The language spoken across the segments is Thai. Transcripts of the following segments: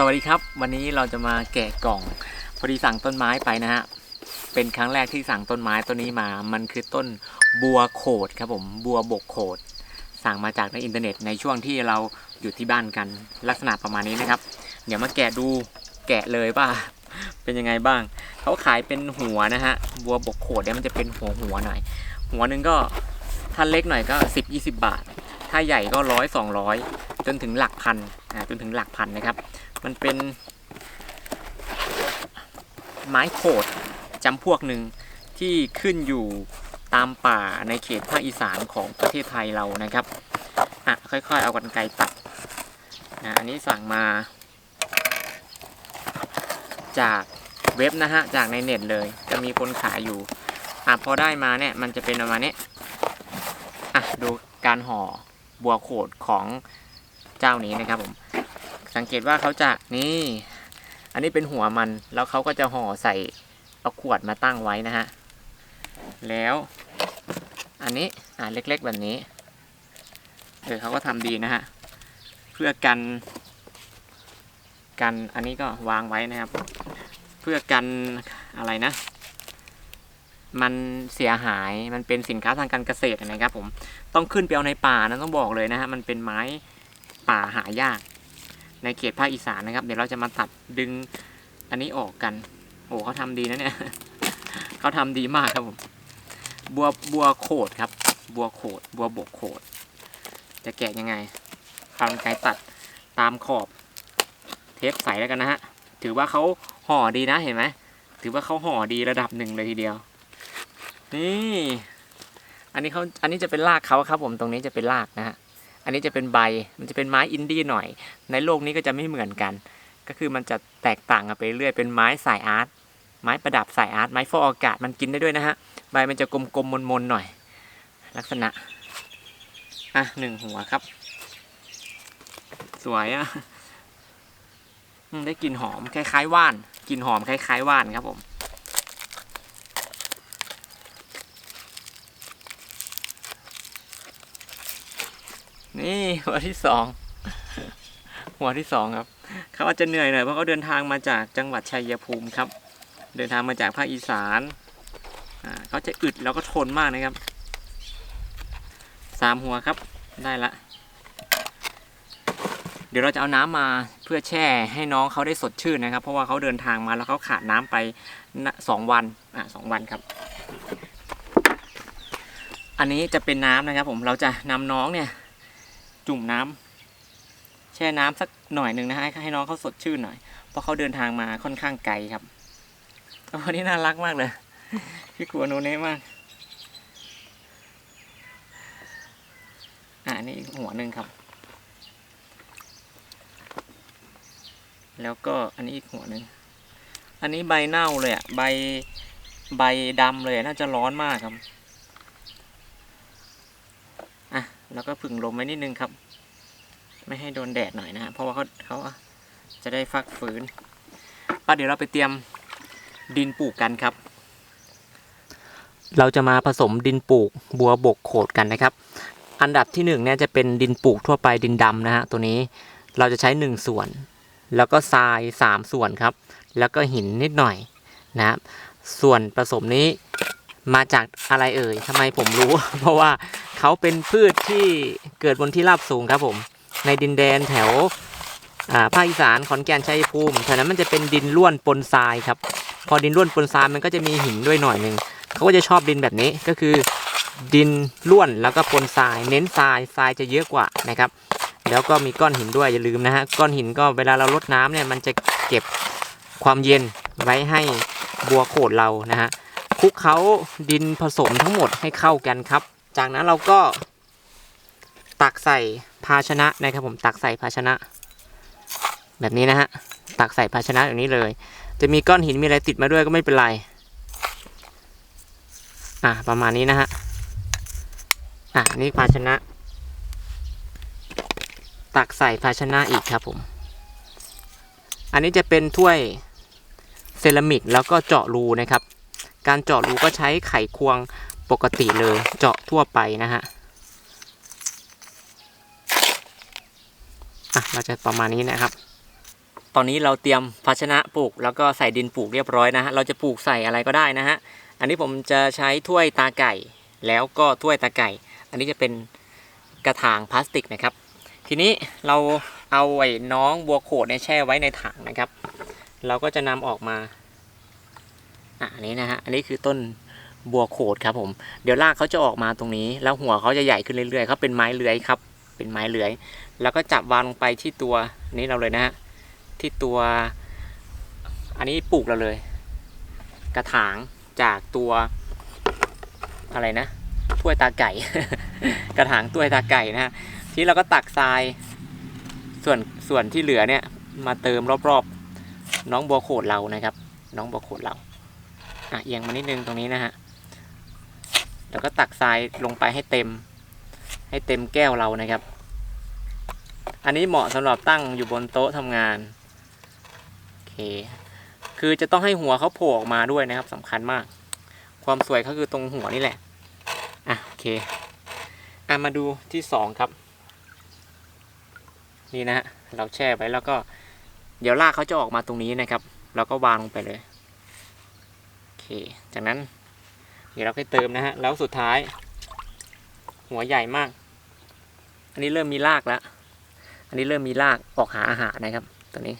สวัสดีครับ วันนี้เราจะมาแกะกล่อง พอดีสั่งต้นไม้ไปนะฮะเป็นครั้งแรกที่สั่งต้นไม้ต้นนี้มา มันคือต้นบัวโขดครับผมบัวบกโขด สั่งมาจากในอินเทอร์เน็ตในช่วงที่เราอยู่ที่บ้านกัน ลักษณะประมาณนี้นะครับ เดี๋ยวมาแกะดูแกะเลยป่ะเป็นยังไงบ้าง เขาขายเป็นหัวนะฮะบัวบกโขดเนี่ยมันจะเป็นหัวหัวหน่อย หัวหนึ่งก็ถ้าเล็กหน่อยก็ 10 20 บาทาใหญ่ก็ร้อยสองร้อยจนถึงหลักพันอ่าจนถึงหลักพันนะครับ มันเป็น ไม้โขดจำพวกหนึ่งที่ขึ้นอยู่ตามป่าในเขตภาคอีสานของประเทศไทยเรานะครับอะค่อยๆ เอากรรไกรตัดนะอันนี้สั่งมา จากเว็บนะฮะ จากในเน็ตเลย จะมีคนขายอยู่อะพอได้มาเนี่ย มันจะเป็นประมาณนี้อะดูการห่อ บัวโขดของเจ้านี้นะครับผมสังเกตว่าเขาจะนี่ อันนี้เป็นหัวมันแล้วเขาก็จะห่อใส่เอาขวดมาตั้งไว้นะฮะแล้วอันนี้อ่าเล็กๆแบบนี้เออเขาก็ทำดีนะฮะเพื่อกันกันอันนี้ก็วางไว้นะครับ เพื่อกันอะไรนะ มันเสียหายมันเป็นสินค้าทางการเกษตรนะครับผมต้องขึ้นไปเอาในป่านะต้องบอกเลยนะฮะมันเป็นไม้ป่าหายาก ในเขตภาคอีสานนะครับ เดี๋ยวเราจะมาตัดดึงอันนี้ออกกัน โอ้เขาทำดีนะเนี่ยเขาทำดีมากครับผมบัวบัวโขดครับ บัวโขด บัวบกโขด จะแกะยังไงคำไกตัดตามขอบเทปใสแล้วกันนะฮะถือว่าเขาห่อดีนะเห็นไหมถือว่าเขาห่อดีระดับหนึ่งเลยทีเดียว นี่ อันนี้เขาอันนี้จะเป็นรากเขาครับ ผมตรงนี้จะเป็นรากนะฮะอันนี้จะเป็นใบมันจะเป็นไม้อินดี้หน่อย ในโลกนี้ก็จะไม่เหมือนกัน ก็คือมันจะแตกต่างกันไปเรื่อยเป็นไม้สายอาร์ตไม้ประดับสายอาร์ตไม้ฟอกอากาศมันกินได้ด้วยนะฮะใบมันจะกลมๆมนๆหน่อย ลักษณะอะหนึ่งหัวครับ สวยอะได้กลิ่นหอมคล้ายๆว่านกลิ่นหอมคล้ายๆว่านครับผม นี่หัวที่สองหัวที่สองครับเขาอาจจะเหนื่อยหน่อยเพราะเขาเดินทางมาจากจังหวัดชัยภูมิครับ เดินทางมาจากภาคอีสานเขาจะอึดแล้วก็ทนมากนะครับสามหัวครับได้ละ เดี๋ยวเราจะเอาน้ำมาเพื่อแช่ให้น้องเขาได้สดชื่นนะครับ เพราะว่าเขาเดินทางมาแล้วเขาขาดน้ำไปสองวันอ่าสองวันครับ อันนี้จะเป็นน้ำนะครับ ผมเราจะนำน้องเนี่ย จุ่มน้ำแช่น้ำสักหน่อยหนึ่งนะฮะให้น้องเขาสดชื่นหน่อยเพราะเขาเดินทางมาค่อนข้างไกลครับวันนี้น่ารักมากเลยพี่กลัวโนเน่มากอ่านี่อีกหัวหนึ่งครับ แล้วก็อันนี้อีกหัวหนึ่งอันนี้ใบเน่าเลยอะใบใบดำเลยน่าจะร้อนมากครับ อะ แล้วก็ผึ่งลมไว้นิดนึงครับ ไม่ให้โดนแดดหน่อยนะฮะเพราะว่าเขาเขาจะได้ฟักฟื้นป้าเดี๋ยวเราไปเตรียมดินปลูกกันครับ เราจะมาผสมดินปลูกบัวบกโขดกันนะครับ อันดับที่หนึ่งเนี่ยจะเป็นดินปลูกทั่วไปดินดำนะฮะตัวนี้เราจะใช้หนึ่งส่วน แล้วก็ทรายสามส่วนครับ แล้วก็หินนิดหน่อยนะครับส่วนผสมนี้มาจากอะไรเอ่ยทำไมผมรู้ เพราะว่า เขาเป็นพืชที่เกิดบนที่ราบสูงครับผม ในดินแดนแถวภาคอีสานขอนแก่นชัยภูมิแถวนั้นมันจะเป็นดินร่วนปนทรายครับ พอดินร่วนปนทรายมันก็จะมีหินด้วยหน่อยหนึ่งเขาก็จะชอบดินแบบนี้ก็คือ ดินร่วนแล้วก็ปนทราย เน้นทรายทรายจะเยอะกว่านะครับ แล้วก็มีก้อนหินด้วยอย่าลืมนะฮะก้อนหินก็เวลาเราลดน้ำเนี่ยมันจะเก็บความเย็นไว้ให้บัวโขดเรานะฮะคลุกเขาดินผสมทั้งหมดให้เข้ากันครับ จากนั้นเราก็ตักใส่ภาชนะนะครับผมตักใส่ภาชนะ แบบนี้นะฮะตักใส่ภาชนะแบบนี้เลย จะมีก้อนหินมีอะไรติดมาด้วยก็ไม่เป็นไรอะประมาณนี้นะฮะอะนี่ภาชนะ ตักใส่ภาชนะอีกครับผม อันนี้จะเป็นถ้วยเซรามิกแล้วก็เจาะรูนะครับ การเจาะรูก็ใช้ไขควง ปกติเลยเจาะทั่วไปนะฮะอะเราจะประมาณนี้นะครับ ตอนนี้เราเตรียมภาชนะปลูก แล้วก็ใส่ดินปลูกเรียบร้อยนะฮะเราจะปลูกใส่อะไรก็ได้นะฮะอันนี้ผมจะใช้ถ้วยตาไก่ แล้วก็ถ้วยตาไก่ อันนี้จะเป็นกระถางพลาสติกนะครับ ทีนี้เราเอาไอ้น้องบัวโขดเนี่ยแช่ไว้ในถังนะครับ เราก็จะนำออกมาอะอันนี้นะฮะอันนี้คือต้น บัวโขดครับผมเดี๋ยวรากเขาจะออกมาตรงนี้ แล้วหัวเขาจะใหญ่ขึ้นเรื่อยๆเขาเป็นไม้เลื้อยครับ เป็นไม้เลื้อย แล้วก็จับวางลงไปที่ตัวนี้เราเลยนะฮะที่ตัว อันนี้ปลูกเราเลย กระถางจากตัวอะไรนะถ้วยตาไก่ กระถางถ้วยตาไก่นะฮะที่เราก็ตักทราย ส่วนส่วนที่เหลือเนี่ย มาเติมรอบๆน้องบัวโขดเรานะครับ น้องบัวโขดเราอะเอียงมานิดนึงตรงนี้นะฮะ แล้วก็ตักทรายลงไปให้เต็ม ให้เต็มแก้วเรานะครับ อันนี้เหมาะสำหรับตั้งอยู่บนโต๊ะทำงานโอเคคือจะต้องให้หัวเขาโผล่ออกมาด้วยนะครับสำคัญมาก ความสวยเขาคือตรงหัวนี่แหละอะโอเคอะมาดูที่สองครับ นี่นะฮะเราแช่ไว้แล้วก็ เดี๋ยวรากเขาจะออกมาตรงนี้นะครับ เราก็วางลงไปเลยโอเคจากนั้น ดี๋ยวเราค่อยเติมนะฮะ แล้วสุดท้าย หัวใหญ่มาก อันนี้เริ่มมีรากแล้ว อันนี้เริ่มมีรากออกหาอาหารนะครับ ตัวนี้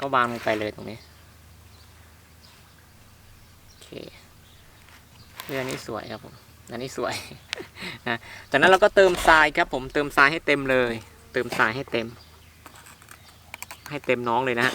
ก็วางลงไปเลยตรงนี้โอเคเรื่องนี้สวยครับผมอันนี้สวยนะจากนั้นเราก็เติมทรายครับผมเติมทรายให้เต็มเลย เติมทรายให้เต็ม ให้เต็มน้องเลยนะฮะ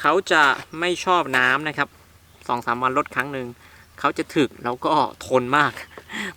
เขาจะไม่ชอบน้ำนะครับสองสามวันลดครั้งหนึ่งเขาจะถึกแล้วก็ทนมาก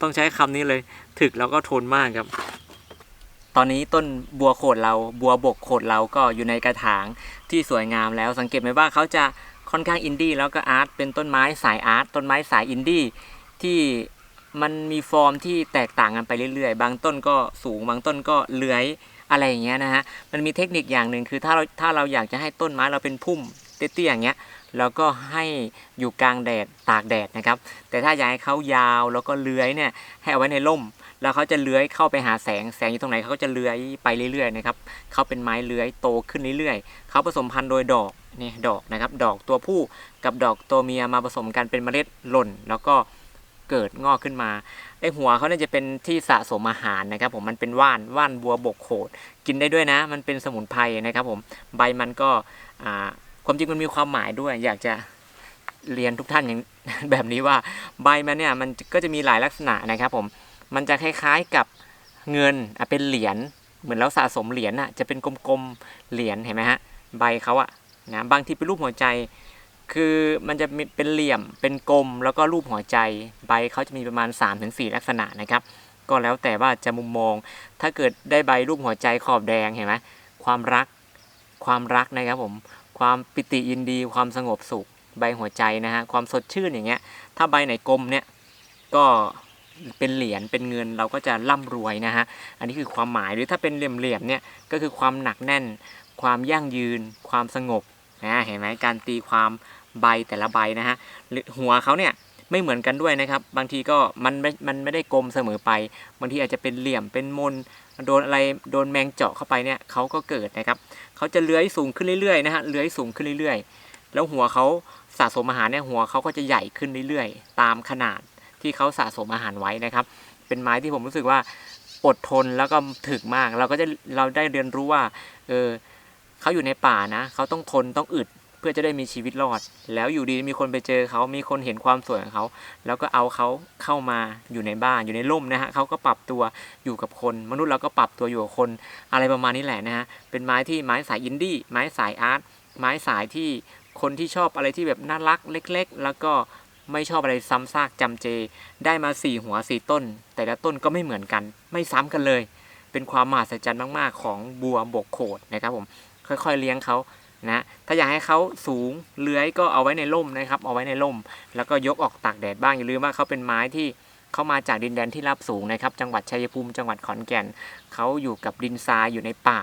ต้องใช้คำนี้เลยถึกแล้วก็ทนมากครับ ตอนนี้ต้นบัวโขดเราบัวบกโขดเราก็อยู่ในกระถางที่สวยงามแล้วสังเกตไหมว่าเขาจะค่อนข้างอินดี้แล้วก็อาร์ตเป็นต้นไม้สายอาร์ตต้นไม้สายอินดี้ที่มันมีฟอร์มที่แตกต่างกันไปเรื่อยๆ บางต้นก็สูงบางต้นก็เลื้อย อะไรอย่างเงี้ยนะฮะมันมีเทคนิคอย่างหนึ่งคือถ้าเราถ้าเราอยากจะให้ต้นไม้เราเป็นพุ่มเตี้ยๆอย่างเงี้ยแล้วก็ให้อยู่กลางแดดตากแดดนะครับ แต่ถ้าอยากให้เขายาวแล้วก็เลื้อยเนี่ยให้เอาไว้ในร่ม แล้วเขาจะเลื้อยเข้าไปหาแสงแสงอยู่ตรงไหนเขาก็จะเลื้อยไปเรื่อยๆนะครับเขาเป็นไม้เลื้อยโตขึ้นเรื่อยๆเขาผสมพันธุ์โดยดอกนี่ดอกนะครับ ดอกตัวผู้กับดอกตัวเมียมาผสมกันเป็นเมล็ดหล่น แล้วก็ เกิดงอกขึ้นมาไอหัวเขาเนี่ยจะเป็นที่สะสมอาหารนะครับ ผมมันเป็นว่านว่านบัวบกโขดกินได้ด้วยนะ มันเป็นสมุนไพรนะครับ ผมใบมันก็ความจริงมันมีความหมายด้วย อยากจะเรียนทุกท่านอย่างแบบนี้ว่าใบมันเนี่ยมันก็จะมีหลายลักษณะนะครับ ผมมันจะคล้ายๆกับเงินเป็นเหรียญเหมือนเราสะสมเหรียญอะจะเป็นกลมๆเหรียญเห็นไหมฮะใบเขาอะนะบางทีเป็นรูปหัวใจ คือมันจะมีเป็นเหลี่ยมเป็นกลมแล้วก็รูปหัวใจ ใบเขาจะมีประมาณ 3-4 ลักษณะนะครับ ก็แล้วแต่ว่าจะมุมมอง ถ้าเกิดได้ใบรูปหัวใจขอบแดงเห็นไหมความรัก ความรักนะครับผม ความปิติยินดี ความสงบสุข ใบหัวใจนะฮะ ความสดชื่นอย่างเงี้ย ถ้าใบไหนกลมเนี่ย ก็เป็นเหรียญ เป็นเงิน เราก็จะร่ำรวยนะฮะ อันนี้คือความหมาย หรือถ้าเป็นเหลี่ยมๆเนี่ย ก็คือความหนักแน่น ความยั่งยืน ความสงบนะเห็นไหมการตีความ ใบแต่ละใบนะฮะหรือหัวเขาเนี่ยไม่เหมือนกันด้วยนะครับ บางทีก็มันไม่มันไม่ได้กลมเสมอไป บางทีอาจจะเป็นเหลี่ยมเป็นมนโดนอะไรโดนแมงเจาะเข้าไปเนี่ยเขาก็เกิดนะครับเขาจะเลื้อยสูงขึ้นเรื่อยๆนะฮะเลื้อยสูงขึ้นเรื่อยๆ แล้วหัวเขาสะสมอาหารเนี่ยหัวเขาก็จะใหญ่ขึ้นเรื่อยๆ ตามขนาดที่เขาสะสมอาหารไว้นะครับ เป็นไม้ที่ผมรู้สึกว่าอดทนแล้วก็ถึกมาก เราก็จะเราได้เรียนรู้ว่าเออเขาอยู่ในป่านะเขาต้องทนต้องอึด เพื่อจะได้มีชีวิตรอด แล้วอยู่ดีมีคนไปเจอเขามีคนเห็นความสวยของเขา แล้วก็เอาเขาเข้ามาอยู่ในบ้านอยู่ในร่มนะฮะเขาก็ปรับตัวอยู่กับคน มนุษย์เราก็ปรับตัวอยู่กับคนอะไรประมาณนี้แหละนะฮะเป็นไม้ที่ไม้สายอินดี้ไม้สายอาร์ตไม้สายที่คนที่ชอบอะไรที่แบบน่ารักเล็ก ๆ แล้วก็ไม่ชอบอะไรซ้ำซากจำเจ ได้มาสี่หัวสี่ต้น แต่ละต้นก็ไม่เหมือนกัน ไม่ซ้ำกันเลย เป็นความมหัศจรรย์มาก ๆ ของบัวบกโขดนะครับผมค่อยๆเลี้ยงเขา นะถ้าอยากให้เขาสูงเลื้อยก็เอาไว้ในร่มนะครับ เอาไว้ในร่ม แล้วก็ยกออกตากแดดบ้างอย่าลืมว่าเขาเป็นไม้ที่เขามาจากดินแดนที่ราบสูงนะครับ จังหวัดชัยภูมิจังหวัดขอนแก่นเขาอยู่กับดินทรายอยู่ในป่า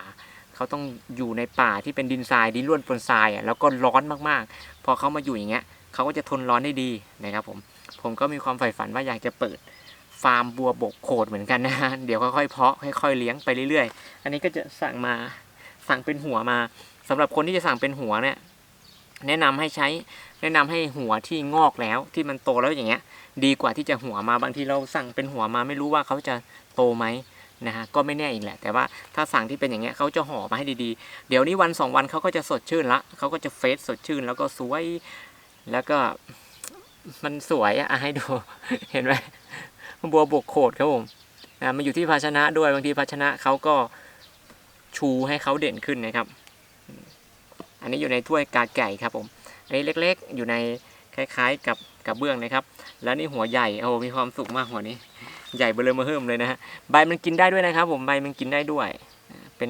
เขาต้องอยู่ในป่าที่เป็นดินทรายดินร่วนปนทรายอะแล้วก็ร้อนมากๆ พอเขามาอยู่อย่างเงี้ยเขาก็จะทนร้อนได้ดีนะครับผมผมก็มีความใฝ่ฝันว่าอยากจะเปิดฟาร์มบัวบกโขดเหมือนกันนะเดี๋ยวค่อยๆเพาะค่อยๆเลี้ยงไปเรื่อยๆ อันนี้ก็จะสั่งมาสั่งเป็นหัวมา สำหรับคนที่จะสั่งเป็นหัวเนี่ยแนะนำให้ใช้แนะนำให้หัวที่งอกแล้วที่มันโตแล้วอย่างเงี้ย ดีกว่าที่จะหัวมาบางทีเราสั่งเป็นหัวมาไม่รู้ว่าเขาจะโตไหมนะฮะก็ไม่แน่อีกแหละ แต่ว่าถ้าสั่งที่เป็นอย่างเงี้ยเขาจะห่อมาให้ดีๆ เดี๋ยวนี้วันสองวันเขาก็จะสดชื่นละเขาก็จะเฟซสดชื่น แล้วก็สวยแล้วก็มันสวยอะอะให้ดูเห็นไหมบัวบกโขดครับผมอ่ามันอยู่ที่ภาชนะด้วยบางทีภาชนะเขาก็ชูให้เขาเด่นขึ้นนะครับ อันนี้อยู่ในถ้วยกาไก่ครับผม อันนี้เล็กๆ อยู่ในคล้ายๆ กับกับเบื้องนะครับ แล้วนี่หัวใหญ่โอ้มีความสุขมากหัวนี้ ใหญ่เบลอมาเฮิ่มเลยนะฮะ ใบมันกินได้ด้วยนะครับ ผมใบมันกินได้ด้วย เป็น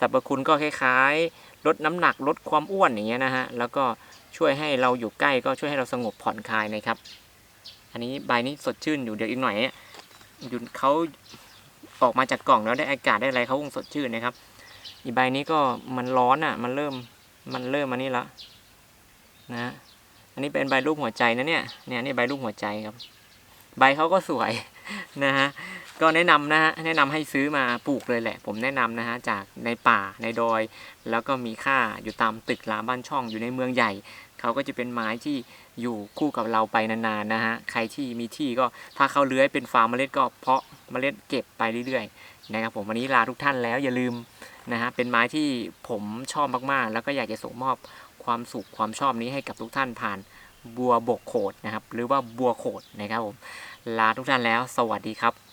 สรรพคุณก็คล้ายๆ ลดน้ำหนักลดความอ้วนอย่างเงี้ยนะฮะ แล้วก็ช่วยให้เราอยู่ใกล้ก็ช่วยให้เราสงบผ่อนคลายนะครับ อันนี้ใบนี้สดชื่นอยู่เดี๋ยวอีกหน่อยเนี่ยอยู่เขาออกมาจากกล่องแล้วได้อากาศได้อะไรเขาคงสดชื่นนะครับ อีกใบนี้ก็มันร้อนอะ มันเริ่ม มันเริ่มมานี่ละนะฮะอันนี้เป็นใบรูปหัวใจนะเนี่ย เนี่ยนี่ใบรูปหัวใจครับ ใบเขาก็สวยนะฮะ ก็แนะนำนะฮะ แนะนำให้ซื้อมาปลูกเลยแหละ ผมแนะนำนะฮะจากในป่าในดอย แล้วก็มีค่าอยู่ตามตึกรามบ้านช่องอยู่ในเมืองใหญ่ เขาก็จะเป็นไม้ที่อยู่คู่กับเราไปนานๆนะฮะ ใครที่มีที่ก็ถ้าเขาเลื้อยเป็นฟาร์มเมล็ดก็เพาะเมล็ดเก็บไปเรื่อยๆนะครับผมวันนี้ลาทุกท่านแล้วอย่าลืม นะฮะเป็นไม้ที่ผมชอบมากๆ แล้วก็อยากจะส่งมอบความสุขความชอบนี้ให้กับทุกท่านผ่านบัวบกโขดนะครับ หรือว่าบัวโขดนะครับผมลาทุกท่านแล้ว สวัสดีครับ